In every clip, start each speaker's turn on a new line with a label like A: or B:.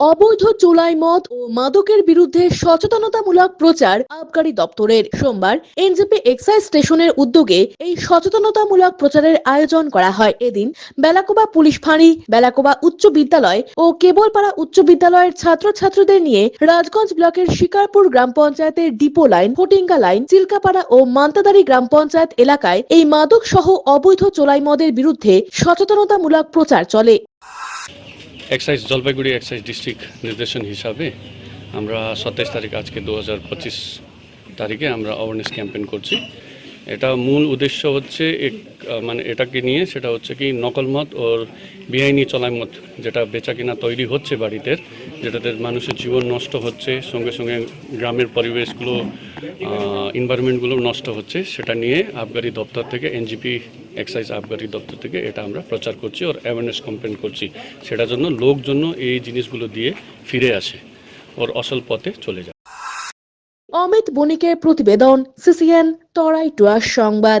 A: অবৈধ চোলাই মদ ও মাদকের বিরুদ্ধে সচেতনতামূলক প্রচার আবগারি দপ্তরের। সোমবার এনজেপি এক্সাইজ স্টেশনের উদ্যোগে এই সচেতনতামূলক প্রচারের আয়োজন করা হয়। এদিন বেলাকোবা পুলিশ ফাঁড়ি, বেলাকোবা উচ্চ বিদ্যালয় ও কেবলপাড়া উচ্চ বিদ্যালয়ের ছাত্রছাত্রীদের নিয়ে রাজগঞ্জ ব্লকের শিকারপুর গ্রাম পঞ্চায়েতের depot line, Fatinga line, Chilkapara ও মান্তাদারি গ্রাম পঞ্চায়েত এলাকায় এই মাদক সহ অবৈধ চোলাই মদের বিরুদ্ধে সচেতনতামূলক প্রচার চলে।
B: এক্সাইজ, জলপাইগুড়ি এক্সাইজ ডিস্ট্রিক্ট নির্দেশন হিসাবে আমরা সাতাইশ তারিখ আজকে দু হাজার পঁচিশ তারিখে আমরা অ্যাওয়ারনেস ক্যাম্পেইন করছি। এটা মূল উদ্দেশ্য হচ্ছে এক- মানে এটাকে নিয়ে সেটা হচ্ছে কি নকল মদ ওর বেআইনি চলাই মত যেটা বেচা কিনা তৈরি হচ্ছে বাড়িতে, যেটাতে মানুষের জীবন নষ্ট হচ্ছে, সঙ্গে সঙ্গে গ্রামের পরিবেশগুলো এনভায়রনমেন্টগুলো নষ্ট হচ্ছে, সেটা নিয়ে আবগারি দপ্তর থেকে, এনজিপি এক্সাইজ আবগারি দপ্তর থেকে এটা আমরা প্রচার করছি ওর অ্যাওয়ারনেস ক্যাম্পেইন করছি। সেটার জন্য লোক জন্য এই জিনিসগুলো দিয়ে ফিরে আসে, ওর অসল পথে চলে যায়।
A: অমিত বণিকের প্রতিবেদন সিসিএন তরাই টুয়ার সংবাদ।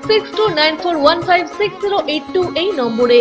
A: six two nine four one five six zero eight two এই নম্বরে।